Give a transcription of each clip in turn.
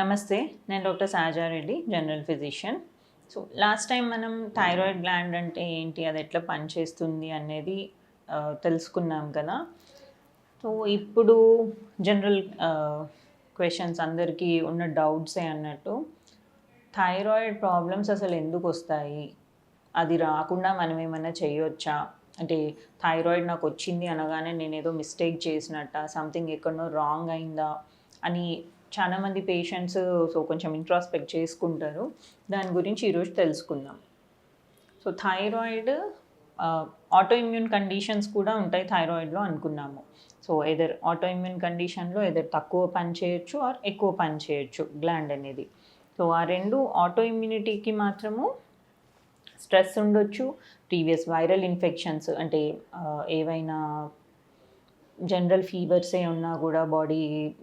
నమస్తే నేను doctor Sajareddy general physician. So last time మనం థైరాయిడ్ గ్లాండ్ అంటే ఏంటి అది ఎట్లా పనిచేస్తుంది అనేది తెలుసుకున్నాం కదా. సో ఇప్పుడు జనరల్ క్వశ్చన్స్ అందరికీ ఉన్న డౌట్సే అన్నట్టు థైరాయిడ్ ప్రాబ్లమ్స్ అసలు ఎందుకు వస్తాయి? అది రాకుండా మనం ఏమైనా చేయొచ్చా? అంటే థైరాయిడ్ నాకు వచ్చింది అనగానే నేను ఏదో మిస్టేక్ చేసినట్ట? సంథింగ్ ఎక్కడనో రాంగ్ అయిందా? అని చాలామంది పేషెంట్స్ సో కొంచెం ఇంట్రాస్పెక్ట్ చేసుకుంటారు. దాని గురించి ఈరోజు తెలుసుకుందాం. So thyroid autoimmune conditions కూడా ఉంటాయి థైరాయిడ్లో అనుకున్నాము. సో ఎదర్ ఆటో ఇమ్యూన్ కండిషన్లో ఎదర్ తక్కువ పని చేయొచ్చు ఆర్ ఎక్కువ పని చేయొచ్చు గ్లాండ్ అనేది. సో ఆ రెండు ఆటో ఇమ్యూనిటీకి మాత్రము స్ట్రెస్ ఉండొచ్చు ప్రీవియస్ వైరల్ ఇన్ఫెక్షన్స్ అంటే uh, ఏవైనా జనరల్ ఫీవర్సే ఉన్నా కూడా బాడీ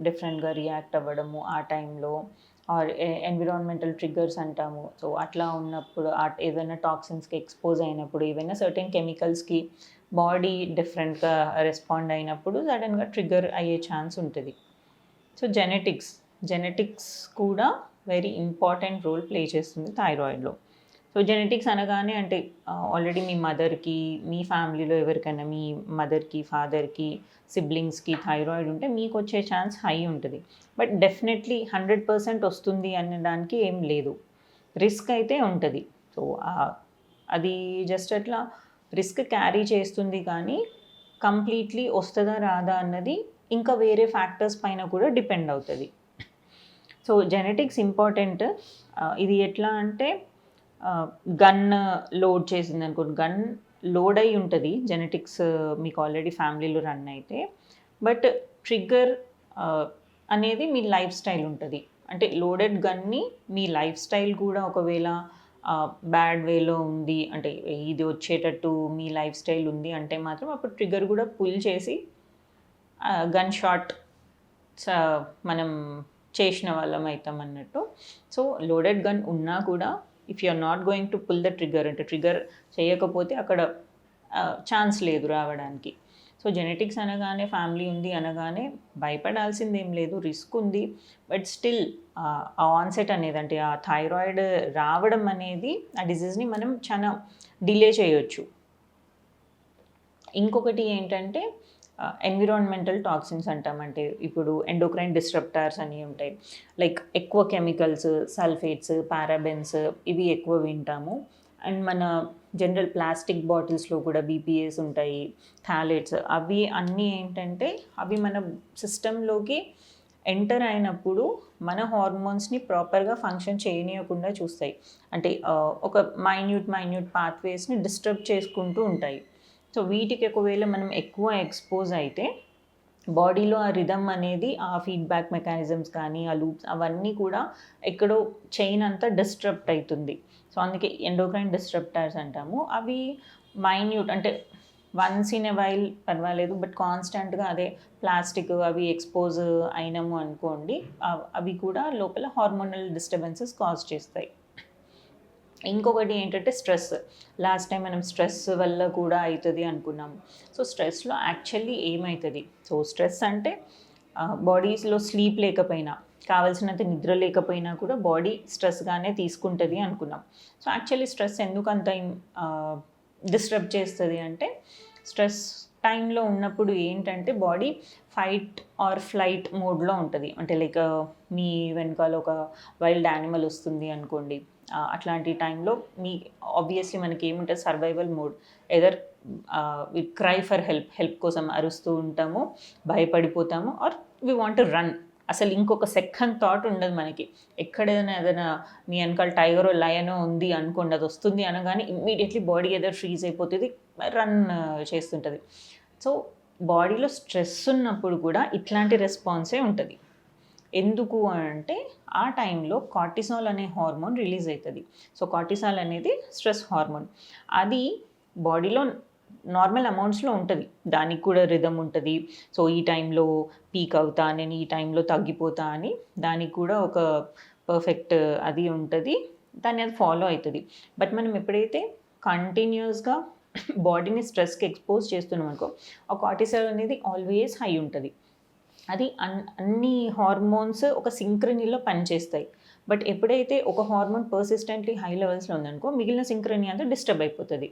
డిఫరెంట్గా రియాక్ట్ అవ్వడము ఆ టైంలో ఆర్ ఎన్విరాన్మెంటల్ ట్రిగ్గర్స్ అంటాము. సో అట్లా ఉన్నప్పుడు ఏదైనా టాక్సిన్స్కి ఎక్స్పోజ్ అయినప్పుడు ఏవైనా సర్టెన్ కెమికల్స్కి బాడీ డిఫరెంట్గా రెస్పాండ్ అయినప్పుడు సడన్గా ట్రిగ్గర్ అయ్యే ఛాన్స్ ఉంటుంది. సో జెనెటిక్స్ జెనెటిక్స్ కూడా వెరీ ఇంపార్టెంట్ రోల్ ప్లే చేస్తుంది థైరాయిడ్లో సో జెనెటిక్స్ అనగానే అంటే ఆల్రెడీ మీ మదర్కి మీ ఫ్యామిలీలో ఎవరికైనా మీ మదర్కి ఫాదర్కి సిబ్లింగ్స్కి థైరాయిడ్ ఉంటే మీకు వచ్చే ఛాన్స్ హై ఉంటుంది. బట్ డెఫినెట్లీ హండ్రెడ్ పర్సెంట్ వస్తుంది అనడానికి ఏం లేదు. రిస్క్ అయితే ఉంటుంది. సో అది జస్ట్ అట్లా రిస్క్ క్యారీ చేస్తుంది కానీ కంప్లీట్లీ వస్తుందా రాదా అన్నది ఇంకా వేరే ఫ్యాక్టర్స్ పైన కూడా డిపెండ్ అవుతుంది. సో జెనెటిక్స్ ఇంపార్టెంట్ ఇది ఎట్లా అంటే గన్ లోడ్ చేసింది అనుకోండి. గన్ లోడ్ అయి ఉంటుంది. జెనెటిక్స్ మీకు ఆల్రెడీ ఫ్యామిలీలో రన్ అయితే. బట్ ట్రిగ్గర్ అనేది మీ లైఫ్ స్టైల్ ఉంటుంది. అంటే లోడెడ్ గన్ని మీ లైఫ్ స్టైల్ కూడా ఒకవేళ బ్యాడ్ వేలో ఉంది అంటే ఇది వచ్చేటట్టు మీ లైఫ్ స్టైల్ ఉంది అంటే మాత్రం అప్పుడు ట్రిగ్గర్ కూడా పుల్ చేసి గన్ షాట్ మనం చేసిన వాళ్ళం అవుతాం అన్నట్టు. సో లోడెడ్ గన్ ఉన్నా కూడా if you are not going to pull the trigger అంటే ట్రిగ్గర్ చేయకపోతే అక్కడ ఛాన్స్ లేదు రావడానికి. సో జెనెటిక్స్ అనగానే ఫ్యామిలీ ఉంది అనగానే భయపడాల్సింది ఏం లేదు రిస్క్ ఉంది. బట్ స్టిల్ ఆ ఆన్సెట్ అనేది అంటే ఆ థైరాయిడ్ రావడం అనేది ఆ డిజీజ్ని మనం చాలా డిలే చేయొచ్చు. ఇంకొకటి ఏంటంటే ఎన్విరాన్మెంటల్ టాక్సిన్స్ అంటామంటే అంటే. ఇప్పుడు ఎండోక్రైన్ డిస్ట్రప్టార్స్ అని ఉంటాయి. లైక్ ఎక్కువ కెమికల్స్ సల్ఫేట్స్ పారాబెన్స్ ఇవి ఎక్కువ వింటాము. అండ్ మన జనరల్ ప్లాస్టిక్ బాటిల్స్లో కూడా బీపీఎస్ ఉంటాయి థాలెట్స్ అవి అన్నీ ఏంటంటే అవి మన సిస్టంలోకి ఎంటర్ అయినప్పుడు మన హార్మోన్స్ని ప్రాపర్గా ఫంక్షన్ చేయనీయకుండా చూస్తాయి. అంటే ఒక మైన్యూట్ మైన్యూట్ పాత్వేస్ని డిస్టర్బ్ చేసుకుంటూ ఉంటాయి. సో వీటికి ఒకవేళ మనం ఎక్కువ ఎక్స్పోజ్ అయితే బాడీలో ఆ రిధమ్ అనేది ఆ ఫీడ్బ్యాక్ మెకానిజమ్స్ కానీ ఆ లూప్స్ అవన్నీ కూడా ఎక్కడో చైన్ అంతా డిస్టర్బ్ అవుతుంది. సో అందుకే ఎండోక్రైన్ డిస్ట్రప్టర్స్ అంటాము. అవి మైన్యూట్ అంటే వన్స్ ఇన్ ఎ వైల్ పర్వాలేదు బట్ కాన్స్టెంట్గా అదే ప్లాస్టిక్ అవి ఎక్స్పోజ్ అయినాము అనుకోండి అవి కూడా లోపల హార్మోనల్ డిస్టర్బెన్సెస్ కాజ్ చేస్తాయి. ఇంకొకటి ఏంటంటే స్ట్రెస్. లాస్ట్ టైం మనం స్ట్రెస్ వల్ల కూడా అవుతుంది అనుకున్నాం. సో స్ట్రెస్లో యాక్చువల్లీ ఏమవుతుంది సో స్ట్రెస్ అంటే బాడీస్లో స్లీప్ లేకపోయినా కావాల్సినంత నిద్ర లేకపోయినా కూడా బాడీ స్ట్రెస్గానే తీసుకుంటుంది అనుకున్నాం. సో యాక్చువల్లీ స్ట్రెస్ ఎందుకు అంత డిస్టర్బ్ చేస్తుంది అంటే స్ట్రెస్ టైంలో ఉన్నప్పుడు ఏంటంటే బాడీ ఫైట్ ఆర్ ఫ్లైట్ మోడ్లో ఉంటుంది. అంటే లైక్ మీ వెనకాల ఒక వైల్డ్ యానిమల్ వస్తుంది అనుకోండి. అట్లాంటి టైంలో మీ ఆబ్వియస్లీ మనకి ఏముంటుంది survival mode either cry for help help కోసం అరుస్తూ ఉంటాము భయపడిపోతాము ఆర్ వి వాంట్ రన్ అసలు ఇంకొక సెకండ్ థాట్ ఉండదు మనకి. ఎక్కడైనా ఏదైనా మీ వెనకాల టైగరో లయనో ఉంది అనుకోండి అది వస్తుంది అనగానే ఇమ్మీడియట్లీ బాడీ ఏదో ఫ్రీజ్ అయిపోతుంది రన్ చేస్తుంటుంది. సో బాడీలో స్ట్రెస్ ఉన్నప్పుడు కూడా ఇట్లాంటి రెస్పాన్సే ఉంటుంది. ఎందుకు అంటే ఆ టైంలో కార్టిసాల్ అనే హార్మోన్ రిలీజ్ అవుతుంది. సో కార్టిసాల్ అనేది స్ట్రెస్ హార్మోన్. అది బాడీలో నార్మల్ అమౌంట్స్లో ఉంటుంది. దానికి కూడా రిధమ్ ఉంటుంది. సో ఈ టైంలో పీక్ అవుతా నేను ఈ టైంలో తగ్గిపోతా అని దానికి కూడా ఒక పర్ఫెక్ట్ అది ఉంటుంది. దాన్ని అది ఫాలో అవుతుంది. బట్ మనం ఎప్పుడైతే కంటిన్యూస్గా బాడీని స్ట్రెస్కి ఎక్స్పోజ్ చేస్తున్నాం అనుకో ఆ కార్టిసాల్ అనేది ఆల్వేస్ హై ఉంటుంది. అది అన్ అన్ని హార్మోన్స్ ఒక సింక్రనీలో పనిచేస్తాయి. బట్ ఎప్పుడైతే ఒక హార్మోన్ పర్సిస్టెంట్లీ హై లెవెల్స్లో ఉందనుకో మిగిలిన సింక్రనీ అంతా డిస్టర్బ్ అయిపోతుంది.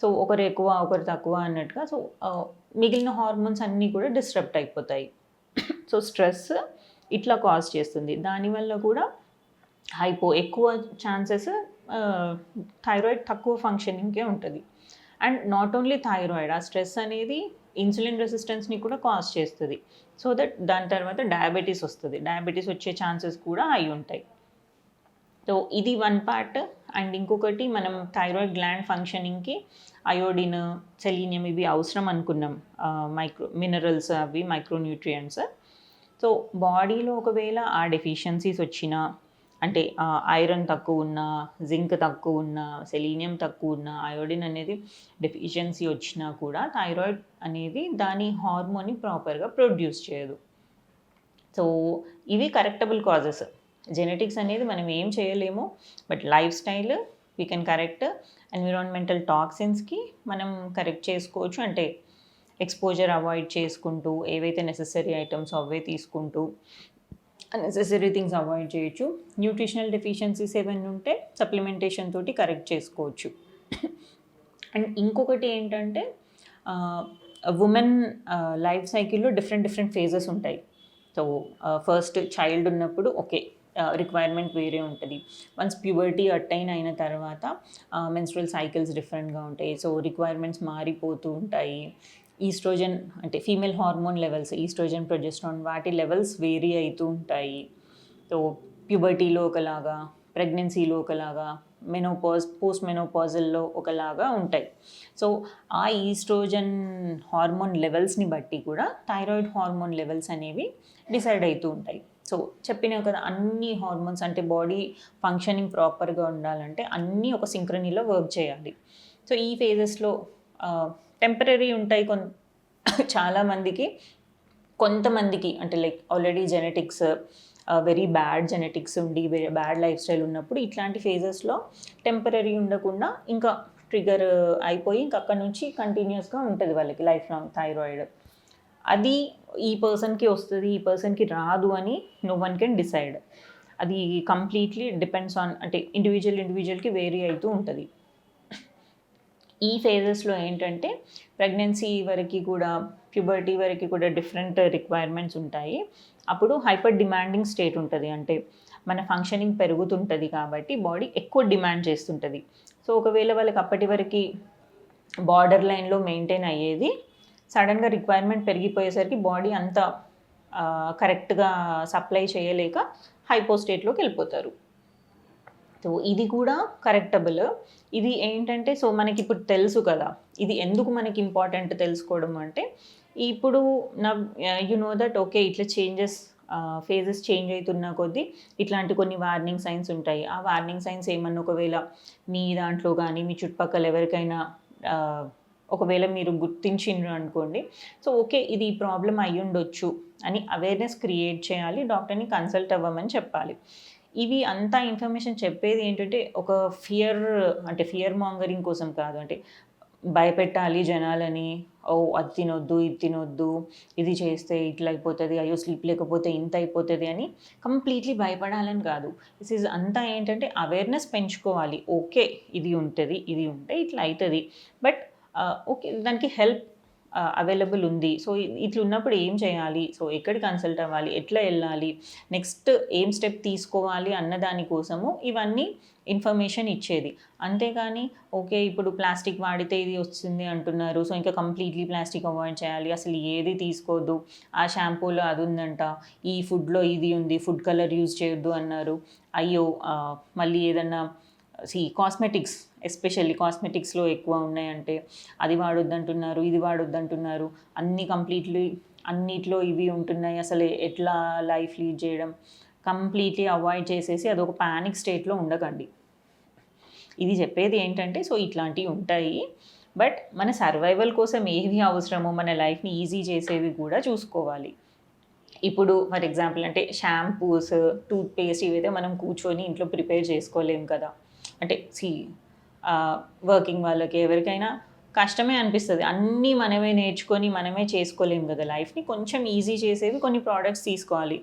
సో ఒకరు ఎక్కువ ఒకరు తక్కువ అన్నట్టుగా సో మిగిలిన హార్మోన్స్ అన్నీ కూడా డిస్టర్బ్ అయిపోతాయి. సో స్ట్రెస్ ఇట్లా కాజ్ చేస్తుంది. దానివల్ల కూడా హైపో ఎక్కువ ఛాన్సెస్ థైరాయిడ్ తక్కువ ఫంక్షనింగ్కే ఉంటుంది. అండ్ నాట్ ఓన్లీ థైరాయిడ్ ఆ స్ట్రెస్ అనేది ఇన్సులిన్ రెసిస్టెన్స్ని కూడా కాజ్ చేస్తుంది. సో దట్ దాని తర్వాత డయాబెటీస్ వస్తుంది. డయాబెటీస్ వచ్చే ఛాన్సెస్ కూడా అయి ఉంటాయి. సో ఇది వన్ పార్ట్. అండ్ ఇంకొకటి మనం థైరాయిడ్ గ్లాండ్ ఫంక్షనింగ్కి అయోడిన్ సెలీనియం ఇవి అవసరం అనుకున్నాం. మైక్రో మినరల్స్ అవి మైక్రోన్యూట్రియంట్స్. సో బాడీలో ఒకవేళ ఆ డెఫిషియన్సీస్ వచ్చినా అంటే ఐరన్ తక్కువ ఉన్న జింక్ తక్కువ ఉన్న సెలీనియం తక్కువ ఉన్న అయోడిన్ అనేది డెఫిషియన్సీ వచ్చినా కూడా థైరాయిడ్ అనేది దాని హార్మోన్ని ప్రాపర్గా ప్రొడ్యూస్ చేయదు. సో ఇవి కరెక్టబుల్ కాజెస్. జెనెటిక్స్ అనేది మనం ఏం చేయలేము but lifestyle we can correct. Environmental టాక్సిన్స్కి మనం కరెక్ట్ చేసుకోవచ్చు. అంటే ఎక్స్పోజర్ అవాయిడ్ చేసుకుంటూ ఏవైతే నెససరీ ఐటమ్స్ అవే తీసుకుంటూ అన్నెసెసరీ థింగ్స్ అవాయిడ్ చేయొచ్చు. న్యూట్రిషనల్ డెఫిషియన్సీస్ ఏమైనా ఉంటే సప్లిమెంటేషన్ తోటి కరెక్ట్ చేసుకోవచ్చు. అండ్ ఇంకొకటి ఏంటంటే ఉమెన్ లైఫ్ సైకిల్లో డిఫరెంట్ డిఫరెంట్ ఫేజెస్ ఉంటాయి. సో ఫస్ట్ చైల్డ్ ఉన్నప్పుడు ఓకే రిక్వైర్మెంట్ వేరే ఉంటుంది. వన్స్ ప్యూబర్టీ అటైన్ అయిన తర్వాత మెన్స్ట్రల్ సైకిల్స్ డిఫరెంట్గా ఉంటాయి. సో రిక్వైర్మెంట్స్ మారిపోతూ ఉంటాయి. ఈస్ట్రోజన్ అంటే female hormone levels oestrogen progesterone వాటి లెవెల్స్ వేరీ అవుతూ ఉంటాయి. సో ప్యూబర్టీలో ఒకలాగా ప్రెగ్నెన్సీలో ఒకలాగా మెనోపాజ్ పోస్ట్ మెనోపాజల్లో ఒకలాగా ఉంటాయి. సో ఆ ఈస్ట్రోజన్ హార్మోన్ లెవెల్స్ని బట్టి కూడా థైరాయిడ్ హార్మోన్ లెవెల్స్ అనేవి డిసైడ్ అవుతూ ఉంటాయి. సో చెప్పిన కదా అన్ని హార్మోన్స్ అంటే బాడీ ఫంక్షనింగ్ ప్రాపర్గా ఉండాలంటే అన్నీ ఒక సింక్రనీలో వర్క్ చేయాలి. సో ఈ ఫేజెస్లో టెంపరీ ఉంటాయి కొన్ చాలామందికి కొంతమందికి అంటే like already genetics very bad genetics ఉండి వెరీ బ్యాడ్ లైఫ్ స్టైల్ ఉన్నప్పుడు ఇట్లాంటి ఫేజెస్లో టెంపరీ ఉండకుండా ఇంకా ట్రిగర్ అయిపోయి ఇంకా అక్కడ నుంచి కంటిన్యూస్గా ఉంటుంది వాళ్ళకి లైఫ్ లాంగ్ థైరాయిడ్ అది ఈ పర్సన్కి వస్తుంది ఈ పర్సన్కి రాదు అని నో వన్ కెన్ డిసైడ్ అది కంప్లీట్లీ డిపెండ్స్ ఆన్ అంటే ఇండివిజువల్ ఇండివిజువల్కి వేరీ అవుతూ ఉంటుంది. ఈ ఫేజెస్లో ఏంటంటే ప్రెగ్నెన్సీ వరకు కూడా ప్యూబర్టీ వరకు కూడా డిఫరెంట్ రిక్వైర్మెంట్స్ ఉంటాయి. అప్పుడు హైపర్ డిమాండింగ్ స్టేట్ ఉంటుంది. అంటే మన ఫంక్షనింగ్ పెరుగుతుంటుంది కాబట్టి బాడీ ఎక్కువ డిమాండ్ చేస్తుంటుంది. సో ఒకవేళ వాళ్ళకి అప్పటి వరకు బార్డర్ లైన్లో మెయింటైన్ అయ్యేది సడన్గా రిక్వైర్మెంట్ పెరిగిపోయేసరికి బాడీ అంత కరెక్ట్గా సప్లై చేయలేక హైపో స్టేట్లోకి వెళ్ళిపోతారు. సో ఇది కూడా కరెక్టబుల్ ఇది ఏంటంటే సో మనకి ఇప్పుడు తెలుసు కదా ఇది ఎందుకు మనకి ఇంపార్టెంట్ తెలుసుకోవడం అంటే ఇప్పుడు నా యు నో దట్ ఓకే ఇట్లా చేంజెస్ ఫేజెస్ చేంజ్ అవుతున్న కొద్దీ ఇట్లాంటి కొన్ని వార్నింగ్ సైన్స్ ఉంటాయి. ఆ వార్నింగ్ సైన్స్ ఏమన్నా ఒకవేళ మీ దాంట్లో కానీ మీ చుట్టుపక్కల ఎవరికైనా uh, ఒకవేళ మీరు గుర్తించిండ్రు అనుకోండి సో ఓకే ఇది ఈ ప్రాబ్లం అయ్యుండొచ్చు అని అవేర్నెస్ క్రియేట్ చేయాలి డాక్టర్ని కన్సల్ట్ అవ్వమని చెప్పాలి. ఇవి అంతా ఇన్ఫర్మేషన్ చెప్పేది ఏంటంటే ఒక ఫియర్ అంటే ఫియర్ మాంగరింగ్ కోసం కాదు. అంటే భయపెట్టాలి జనాలని. ఓ అది తినొద్దు ఇది తినొద్దు ఇది చేస్తే ఇట్లా అయిపోతుంది అయ్యో స్లీప్ లేకపోతే ఇంత అయిపోతుంది అని కంప్లీట్లీ భయపడాలని కాదు. దిస్ ఈజ్ అంతా ఏంటంటే అవేర్నెస్ పెంచుకోవాలి. ఓకే ఇది ఉంటుంది ఇది ఉంటే ఇట్లా అవుతుంది బట్ uh, ఓకే దానికి హెల్ప్ అవైలబుల్ ఉంది. సో ఇట్లా ఉన్నప్పుడు ఏం చేయాలి? సో ఎక్కడ కన్సల్ట్ అవ్వాలి? ఎట్లా వెళ్ళాలి? నెక్స్ట్ ఏం స్టెప్ తీసుకోవాలి అన్న దానికోసము ఇవన్నీ ఇన్ఫర్మేషన్ ఇచ్చేది. అంతేగాని ఓకే ఇప్పుడు ప్లాస్టిక్ వాడితే ఇది వస్తుంది అంటున్నారు. సో ఇంకా కంప్లీట్లీ ప్లాస్టిక్ అవాయిడ్ చేయాలి. అసలు ఏది తీసుకోవద్దు ఆ షాంపూలో అది ఉందంట. ఈ ఫుడ్లో ఇది ఉంది. ఫుడ్ కలర్ యూజ్ చేయొద్దు అన్నారు. అయ్యో మళ్ళీ ఏదన్నా సి కాస్మెటిక్స్ ఎస్పెషల్లీ కాస్మెటిక్స్లో ఎక్కువ ఉన్నాయంటే అది వాడొద్దంటున్నారు ఇది వాడొద్దంటున్నారు అన్ని కంప్లీట్లీ అన్నిట్లో ఇవి ఉంటున్నాయి అసలు ఎట్లా లైఫ్ లీడ్ చేయడం కంప్లీట్లీ అవాయిడ్ చేసేసి అదొక ప్యానిక్ స్టేట్లో ఉండకండి. ఇది చెప్పేది ఏంటంటే సో ఇట్లాంటివి ఉంటాయి బట్ మన సర్వైవల్ కోసం ఏవి అవసరమో మన లైఫ్ని ఈజీ చేసేవి కూడా చూసుకోవాలి. ఇప్పుడు ఫర్ ఎగ్జాంపుల్ అంటే షాంపూస్ టూత్పేస్ట్ ఇవైతే మనం కూర్చొని ఇంట్లో ప్రిపేర్ చేసుకోలేము కదా. అంటే సి వర్కింగ్ వాళ్ళకి ఎవరికైనా కష్టమే అనిపిస్తుంది. అన్నీ మనమే నేర్చుకొని మనమే చేసుకోలేము కదా లైఫ్ని. కొంచెం ఈజీ చేసేవి కొన్ని ప్రోడక్ట్స్ తీసుకోవాలి.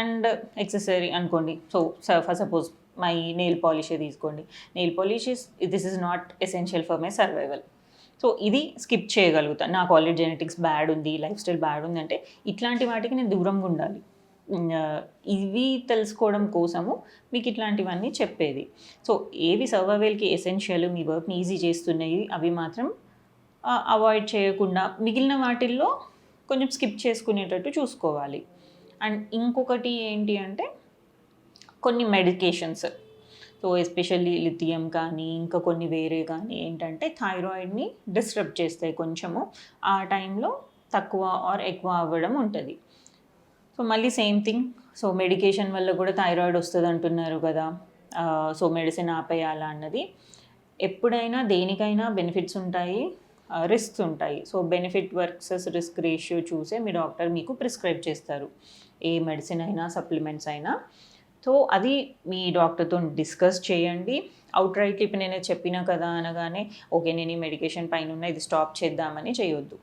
అండ్ ఎక్సెసరీ అనుకోండి. So for suppose my nail పాలిషే తీసుకోండి. Nail polish is this is not essential for my survival so ఇది స్కిప్ చేయగలుగుతాను నాకు ఆల్రెడీ జెనెటిక్స్ బ్యాడ్ ఉంది లైఫ్ స్టైల్ బ్యాడ్ ఉంది అంటే ఇట్లాంటి వాటికి నేను దూరంగా ఉండాలి. ఇవి తెలుసుకోవడం కోసము మీకు ఇట్లాంటివన్నీ చెప్పేది. సో ఏవి సర్వైవల్కి ఎసెన్షియల్ మీ వర్క్ని ఈజీ చేస్తున్నాయి అవి మాత్రం అవాయిడ్ చేయకుండా మిగిలిన వాటిల్లో కొంచెం స్కిప్ చేసుకునేటట్టు చూసుకోవాలి. అండ్ ఇంకొకటి ఏంటి అంటే కొన్ని మెడికేషన్స్. సో ఎస్పెషల్లీ లిథియం కానీ ఇంకా కొన్ని వేరే కానీ ఏంటంటే థైరాయిడ్ని డిస్టర్బ్ చేస్తాయి కొంచెము. ఆ టైంలో తక్కువ ఆర్ ఎక్కువ అవ్వడం ఉంటుంది. సో మళ్ళీ సేమ్ థింగ్. సో మెడికేషన్ వల్ల కూడా థైరాయిడ్ వస్తుంది అంటున్నారు కదా. సో మెడిసిన్ ఆపేయాలా అన్నది. ఎప్పుడైనా దేనికైనా బెనిఫిట్స్ ఉంటాయి రిస్క్స్ ఉంటాయి. So benefit versus risk ratio చూసే మీ డాక్టర్ మీకు ప్రిస్క్రైబ్ చేస్తారు. ఏ మెడిసిన్ అయినా సప్లిమెంట్స్ అయినా. సో అది మీ డాక్టర్తో డిస్కస్ చేయండి. అవుట్ రైట్ ఇప్పుడు నేను చెప్పినా కదా అనగానే ఓకే నేను ఈ మెడికేషన్ పైన ఉన్న ఇది స్టాప్ చేద్దామని చేయొద్దు.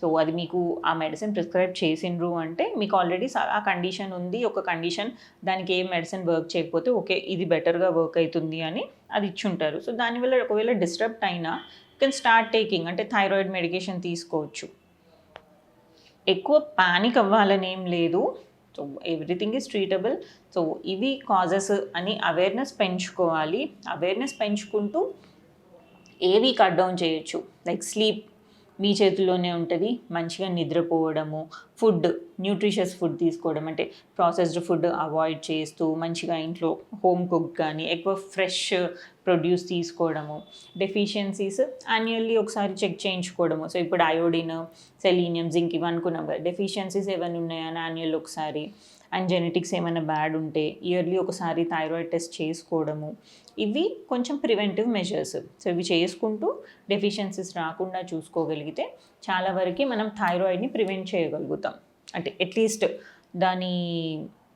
సో అది మీకు ఆ మెడిసిన్ ప్రిస్క్రైబ్ చేసిండ్రు అంటే మీకు ఆల్రెడీ ఆ కండిషన్ ఉంది ఒక కండిషన్ దానికి ఏ మెడిసిన్ వర్క్ చేయకపోతే ఓకే ఇది బెటర్గా వర్క్ అవుతుంది అని అది ఇచ్చుంటారు. సో దానివల్ల ఒకవేళ డిస్టర్బ్ అయినా కెన్ స్టార్ట్ టేకింగ్ అంటే థైరాయిడ్ మెడికేషన్ తీసుకోవచ్చు. ఎక్కువ పానిక్ అవ్వాలని ఏం లేదు. So everything is treatable so ఇవి కాజెస్ అని అవేర్నెస్ పెంచుకోవాలి. అవేర్నెస్ పెంచుకుంటూ ఏవి కట్ డౌన్ చేయొచ్చు? లైక్ స్లీప్ మీ చేతుల్లోనే ఉంటుంది. మంచిగా నిద్రపోవడము ఫుడ్ న్యూట్రిషియస్ ఫుడ్ తీసుకోవడం అంటే ప్రాసెస్డ్ ఫుడ్ అవాయిడ్ చేస్తూ మంచిగా ఇంట్లో హోమ్ కుక్ కానీ ఎక్కువ ఫ్రెష్ ప్రొడ్యూస్ తీసుకోవడము డెఫిషియన్సీస్ యాన్యువల్లీ ఒకసారి చెక్ చేయించుకోవడము. సో ఇప్పుడు అయోడిన్ సెలీనియం జింక్ ఇవి అనుకున్నాం కదా డెఫిషియన్సీస్ ఏమైనా ఉన్నాయని యాన్యువల్ ఒకసారి అండ్ జెనెటిక్స్ ఏమైనా బ్యాడ్ ఉంటే ఇయర్లీ ఒకసారి థైరాయిడ్ టెస్ట్ చేసుకోవడము. ఇవి కొంచెం ప్రివెంటివ్ మెజర్స్. సో ఇవి చేసుకుంటూ డెఫిషియన్సీస్ రాకుండా చూసుకోగలిగితే చాలా వరకు మనం థైరాయిడ్ని ప్రివెంట్ చేయగలుగుతాం. అంటే అట్లీస్ట్ దాని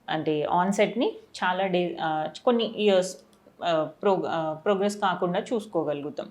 అంటే ఆన్సెట్ని చాలా డే కొన్ని ఇయర్స్ ప్రో ప్రోగ్రెస్ కాకుండా చూసుకోగలుగుతాం.